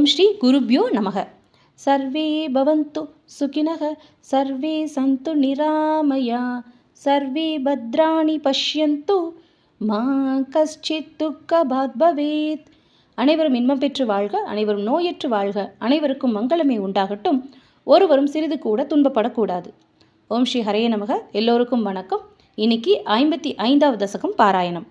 ஓம் ஸ்ரீ குருப்யோ நமக. சர்வே பவந்து சுகினக சர்வே சந்து நிராமயா சர்வே பத்ராணி பஷ்யந்து மா கஷ்டித் துக்கபாத் பவேத். அனைவரும் இன்பம் பெற்று வாழ்க அனைவரும் நோயற்று வாழ்க அனைவருக்கும் மங்களமே உண்டாகட்டும். ஒருவரும் சிறிது கூட துன்பப்படக்கூடாது. ஓம் ஸ்ரீ ஹரே நமக. எல்லோருக்கும் வணக்கம். இன்னைக்கு ஐம்பத்தி ஐந்தாவது தசகம் பாராயணம்.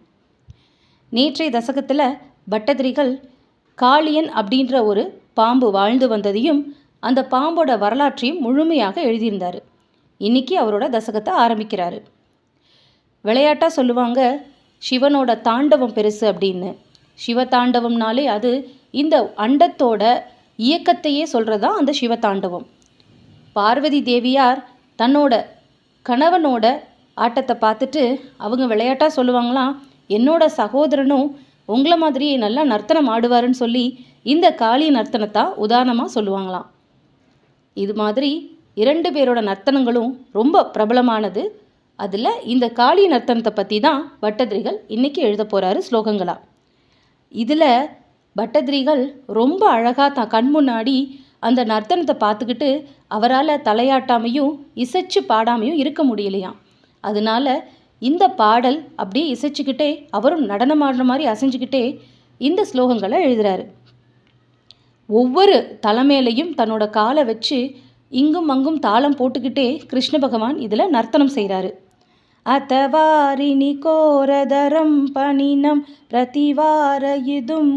நேற்றைய தசகத்தில் பட்டதிரிகள் காளியன் அப்படின்ற ஒரு பாம்பு வாழ்ந்து வந்ததையும் அந்த பாம்போட வரலாற்றையும் முழுமையாக எழுதியிருந்தார். இன்னைக்கு அவரோட தசகத்தை ஆரம்பிக்கிறாரு. விளையாட்டாக சொல்லுவாங்க சிவனோட தாண்டவம் பெருசு அப்படின்னு. சிவ தாண்டவம்னாலே அது இந்த அண்டத்தோட இயக்கத்தையே சொல்கிறது தான் அந்த சிவதாண்டவம் பார்வதி தேவியார் தன்னோட கணவனோட ஆட்டத்தை பார்த்துட்டு அவங்க விளையாட்டாக சொல்லுவாங்களாம் என்னோட சகோதரனும் உங்களை மாதிரியே நல்லா நர்த்தனம் ஆடுவாருன்னு சொல்லி இந்த காளி நர்த்தனத்தான் உதாரணமாக சொல்லுவாங்களாம். இது மாதிரி இரண்டு பேரோட நர்த்தனங்களும் ரொம்ப பிரபலமானது. அதில் இந்த காளி நர்த்தனத்தை பற்றி தான் பட்டதிரிகள் இன்றைக்கி எழுத போகிறாரு ஸ்லோகங்களாக இதில் பட்டதிரிகள் ரொம்ப அழகாக தான் கண் முன்னாடி அந்த நர்த்தனத்தை பார்த்துக்கிட்டு அவரால் தலையாட்டாமையும் இசைச்சு பாடாமையும் இருக்க முடியலையாம். அதனால இந்த பாடல் அப்படியே இசைச்சுக்கிட்டே அவரும் நடனம் ஆடுற மாதிரி அசைஞ்சுக்கிட்டே இந்த ஸ்லோகங்களை எழுதுறாரு. ஒவ்வொரு தலைமையிலையும் தன்னோட காலை வச்சு இங்கும் அங்கும் தாளம் போட்டுக்கிட்டே கிருஷ்ண பகவான் இதில் நர்த்தனம் செய்கிறாரு. அத்தவாரிணி கோரதரம் பணினம் பிரதிவாரயிதும்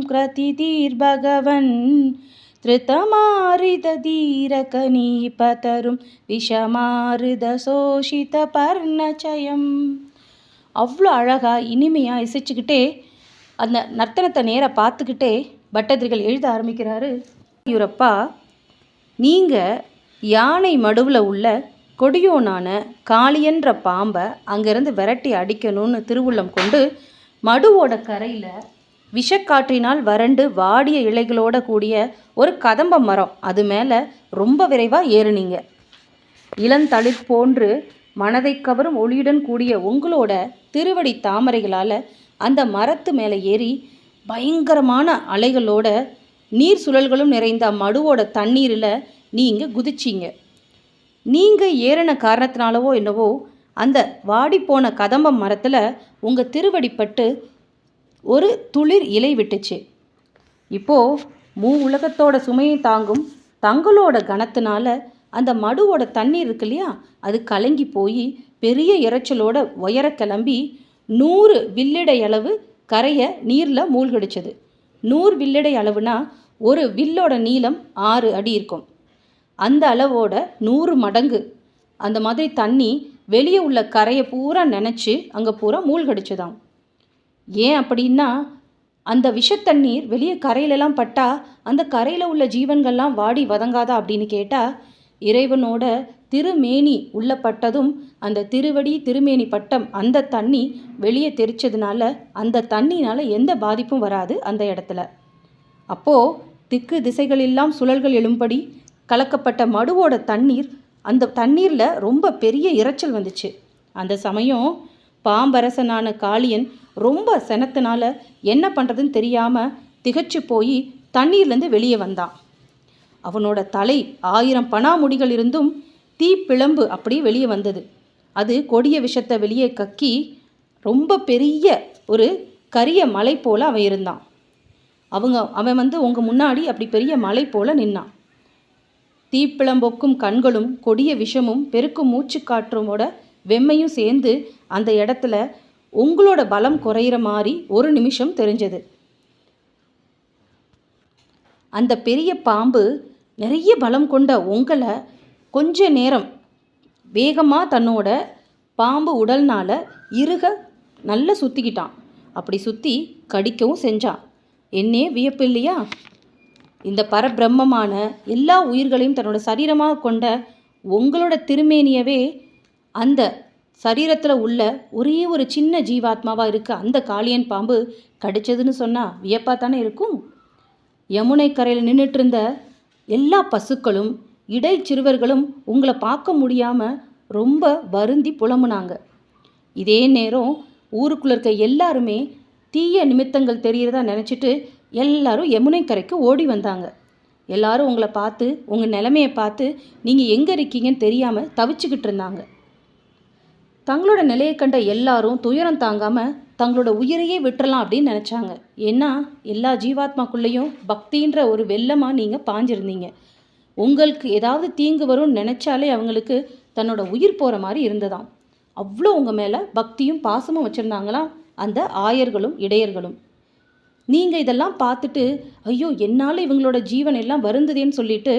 பகவன். திருத்தமாரித தீரகனீபதரும் விஷமாரித சோஷித பர்ணச்சயம். அவ்வளோ அழகாக இனிமையாக இசைச்சுக்கிட்டே அந்த நர்த்தனத்தை நேராக பார்த்துக்கிட்டே பட்டதிரிகள் எழுத ஆரம்பிக்கிறாரு. யூரப்பா நீங்கள் யானை மடுவில் உள்ள கொடியோனான காளியன்ற பாம்பை அங்கேருந்து விரட்டி அடிக்கணும்னு திருவுள்ளம் கொண்டு மடுவோட கரையில் விஷக்காற்றினால் வறண்டு வாடிய இலைகளோட கூடிய ஒரு கதம்ப மரம் அது மேலே ரொம்ப விரைவாக ஏறுனீங்க. இளந்தளிர் போன்று மனதை கவரும் ஒளியுடன் கூடிய உங்களோட திருவடி தாமரைகளால் அந்த மரத்து மேலே ஏறி பயங்கரமான அலைகளோட நீர் சுழல்களும் நிறைந்த மடுவோட தண்ணீரில் நீங்கள் குதிச்சிங்க. நீங்கள் ஏறின காரணத்தினாலவோ என்னவோ அந்த வாடிப்போன கதம்பம் மரத்தில் உங்கள் திருவடிப்பட்டு ஒரு துளிர் இலை விட்டுச்சு. இப்போது மூ உலகத்தோட சுமையை தாங்கும் தங்களோட கணத்தினால அந்த மடுவோட தண்ணீர் இருக்கு இல்லையா? அது கலங்கி போய் பெரிய இறைச்சலோட உயர கிளம்பி நூறு வில்லிடை அளவு கரையை நீரில் மூழ்கடிச்சது. நூறு வில்லிடை அளவுனா ஒரு வில்லோட நீளம் ஆறு அடி இருக்கும். அந்த அளவோட நூறு மடங்கு. அந்த மாதிரி தண்ணி வெளியே உள்ள கரையை பூரா நினச்சி அங்கே பூரா மூழ்கடிச்சதாம். ஏன் அப்படின்னா அந்த விஷத்தண்ணீர் வெளியே கரையிலலாம் பட்டா அந்த கரையில் உள்ள ஜீவன்கள்லாம் வாடி வதங்காதா அப்படின்னு கேட்டால் இறைவனோட திருமேனி உள்ள பட்டதும் அந்த திருவடி திருமேனி பட்டம் அந்த தண்ணி வெளியே தெரிச்சதுனால அந்த தண்ணினால் எந்த பாதிப்பும் வராது அந்த இடத்துல. அப்போது திக்கு திசைகளெல்லாம் சுழல்கள் எழும்படி கலக்கப்பட்ட மடுவோட தண்ணீர் அந்த தண்ணீரில் ரொம்ப பெரிய இரைச்சல் வந்துச்சு. அந்த சமயம் பாம்பரசனான காளியன் ரொம்ப செனத்தினால என்ன பண்ணுறதுன்னு தெரியாமல் திகச்சு போய் தண்ணீர்லேருந்து வெளியே வந்தான். அவனோட தலை ஆயிரம் பணாமுடிகள் இருந்தும் தீப்பிழம்பு அப்படி வெளியே வந்தது. அது கொடிய விஷத்தை வெளியே கக்கி ரொம்ப பெரிய ஒரு கரிய மலை போல் அவன் இருந்தான். அவங்க அவன் வந்து உங்கள் முன்னாடி அப்படி பெரிய மலை போல் நின்னான். தீப்பிழம்பொக்கும் கண்களும் கொடிய விஷமும் பெருக்கும் மூச்சு காற்றுமோட வெம்மையும் சேர்ந்து அந்த இடத்துல உங்களோட பலம் குறையிற மாதிரி ஒரு நிமிஷம் தெரிஞ்சது. அந்த பெரிய பாம்பு நிறைய பலம் கொண்ட உங்களை கொஞ்ச நேரம் வேகமாக தன்னோட பாம்பு உடல்னால் இறுக நல்லா சுற்றிக்கிட்டான் அப்படி சுற்றி கடிக்கவும் செஞ்சான் என்னே வியப்பு இல்லையா? இந்த பரபிரம்மமான எல்லா உயிர்களையும் தன்னோட சரீரமாக கொண்ட உங்களோட திருமேனியவே அந்த சரீரத்தில் உள்ள ஒரே ஒரு சின்ன ஜீவாத்மாவாக இருக்க அந்த காளியன் பாம்பு கடிச்சதுன்னு சொன்னால் வியப்பாக தானே இருக்கும்? யமுனை கரையில் நின்றுட்டு இருந்த எல்லா பசுக்களும் இடை சிறுவர்களும் உங்களை பார்க்க முடியாமல் ரொம்ப வருந்தி புலம்புனாங்க. இதே நேரம் ஊருக்குள்ள இருக்க எல்லாருமே தீய நிமித்தங்கள் தெரிகிறதா நினச்சிட்டு எல்லாரும் யமுனை கரைக்கு ஓடி வந்தாங்க. எல்லாரும் உங்களை பார்த்து உங்கள் நிலைமையை பார்த்து நீங்கள் எங்கே இருக்கீங்கன்னு தெரியாமல் தவிச்சுக்கிட்டு இருந்தாங்க. தங்களோட நிலையை கண்ட எல்லாரும் துயரம் தாங்காமல் தங்களோட உயிரையே விட்டுறலாம் அப்படின்னு நினச்சாங்க. ஏன்னா எல்லா ஜீவாத்மாக்குள்ளேயும் பக்தின்ற ஒரு வெள்ளமாக நீங்கள் பாஞ்சிருந்தீங்க. உங்களுக்கு ஏதாவது தீங்கு வரும்னு நினச்சாலே அவங்களுக்கு தன்னோட உயிர் போகிற மாதிரி இருந்ததாம். அவ்வளோ உங்கள் மேலே பக்தியும் பாசமும் வச்சுருந்தாங்களாம் அந்த ஆயர்களும் இடையர்களும். நீங்கள் இதெல்லாம் பார்த்துட்டு ஐயோ என்னால் இவங்களோட ஜீவன் எல்லாம் வருந்ததேன்னு சொல்லிட்டு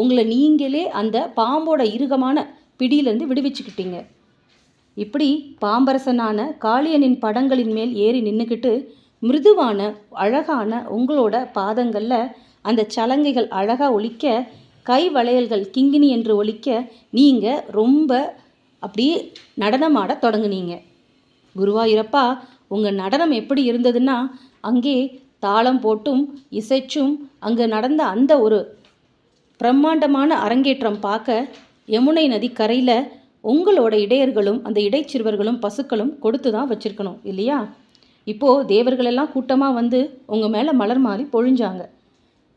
உங்களை நீங்களே அந்த பாம்போட இறுகமான பிடியிலேருந்து விடுவிச்சுக்கிட்டீங்க. இப்படி பாம்பரசனான காளியனின் படங்களின் மேல் ஏறி நின்றுக்கிட்டு மிருதுவான அழகான உங்களோட பாதங்களில் அந்த சலங்கைகள் அழகாக ஒழிக்க கை வளையல்கள் கிங்கினி என்று ஒழிக்க நீங்கள் ரொம்ப அப்படியே நடனமாட தொடங்குனீங்க. குருவாயூரப்பா உங்கள் நடனம் எப்படி இருந்ததுன்னா அங்கே தாளம் போட்டும் இசைச்சும் அங்கே நடந்த அந்த ஒரு பிரம்மாண்டமான அரங்கேற்றம் பார்க்க யமுனை நதி கரையில் உங்களோட இடையர்களும் அந்த இடைச்சிறுவர்களும் பசுக்களும் கொடுத்து தான் வச்சுருக்கணும் இல்லையா? இப்போது தேவர்களெல்லாம் கூட்டமாக வந்து உங்கள் மேலே மலர் மாறி பொழிஞ்சாங்க.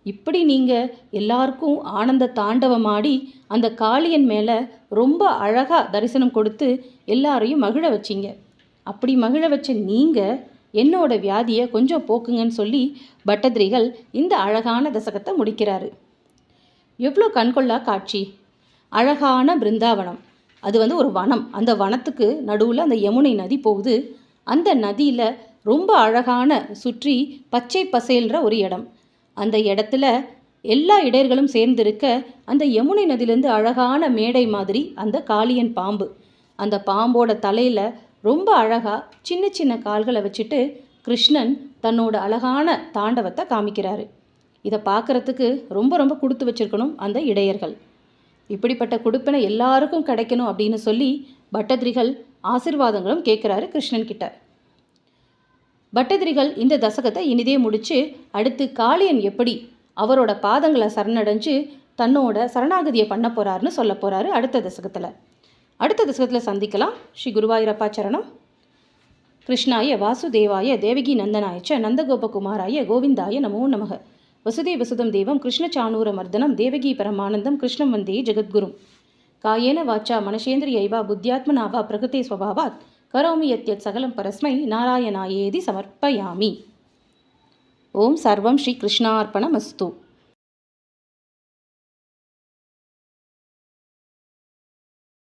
இப்படி நீங்கள் எல்லாருக்கும் ஆனந்த தாண்டவமாடி அந்த காளியன் மேலே ரொம்ப அழகாக தரிசனம் கொடுத்து எல்லாரையும் மகிழ வச்சிங்க. அப்படி மகிழ வச்ச நீங்கள் என்னோட வியாதியை கொஞ்சம் போக்குங்கன்னு சொல்லி பட்டதிரிகள் இந்த அழகான தசகத்தை முடிக்கிறாரு. எவ்வளோ கண்கொள்ளா காட்சி. அழகான பிருந்தாவனம். அது வந்து ஒரு வனம். அந்த வனத்துக்கு நடுவில் அந்த யமுனை நதி போகுது. அந்த நதியில் ரொம்ப அழகான சுற்றி பச்சை பசேல்ன்ற ஒரு இடம். அந்த இடத்துல எல்லா இடையர்களும் சேர்ந்திருக்க அந்த யமுனை நதியிலேருந்து அழகான மேடை மாதிரி அந்த காளியன் பாம்பு. அந்த பாம்போட தலையில் ரொம்ப அழகாக சின்ன சின்ன கால்களை வச்சுட்டு கிருஷ்ணன் தன்னோட அழகான தாண்டவத்தை காமிக்கிறாரு. இதை பார்க்குறதுக்கு ரொம்ப ரொம்ப கொடுத்து வச்சிருக்கணும் அந்த இடையர்கள். இப்படிப்பட்ட கொடுப்பினை எல்லாருக்கும் கிடைக்கணும் அப்படின்னு சொல்லி பட்டதிரிகள் ஆசிர்வாதங்களும் கேட்குறாரு கிருஷ்ணன் கிட்ட. பட்டதிரிகள் இந்த தசகத்தை இனிதே முடித்து அடுத்து காளியன் எப்படி அவரோட பாதங்களை சரணடைஞ்சு தன்னோட சரணாகதியை பண்ண போகிறாருன்னு சொல்ல போகிறாரு அடுத்த தசகத்தில். அடுத்த தசகத்தில் சந்திக்கலாம். ஸ்ரீ குருவாயூரப்பா சரணம். கிருஷ்ணாய வாசுதேவாய தேவகி நந்தனாயச்ச நந்தகோபகுமாராய கோவிந்தாய நமோ நமக. வசுதே வசுதம் தேவம் கிருஷ்ணச்சானூரமர்தனம் தேவகி பரமானந்தம் கிருஷ்ணம் வந்தே ஜெகத்குரும் காயேன வாச்சா மனசேந்திரியைவா புத்தியாத்மனாவா வா ஸ்வபாவாத் கரோமி யத்யத் சகலம் பரஸ்மை நாராயணாயேதி சமர்ப்பயாமி. ஓம் சர்வம் ஸ்ரீ கிருஷ்ணார்ப்பணமஸ்து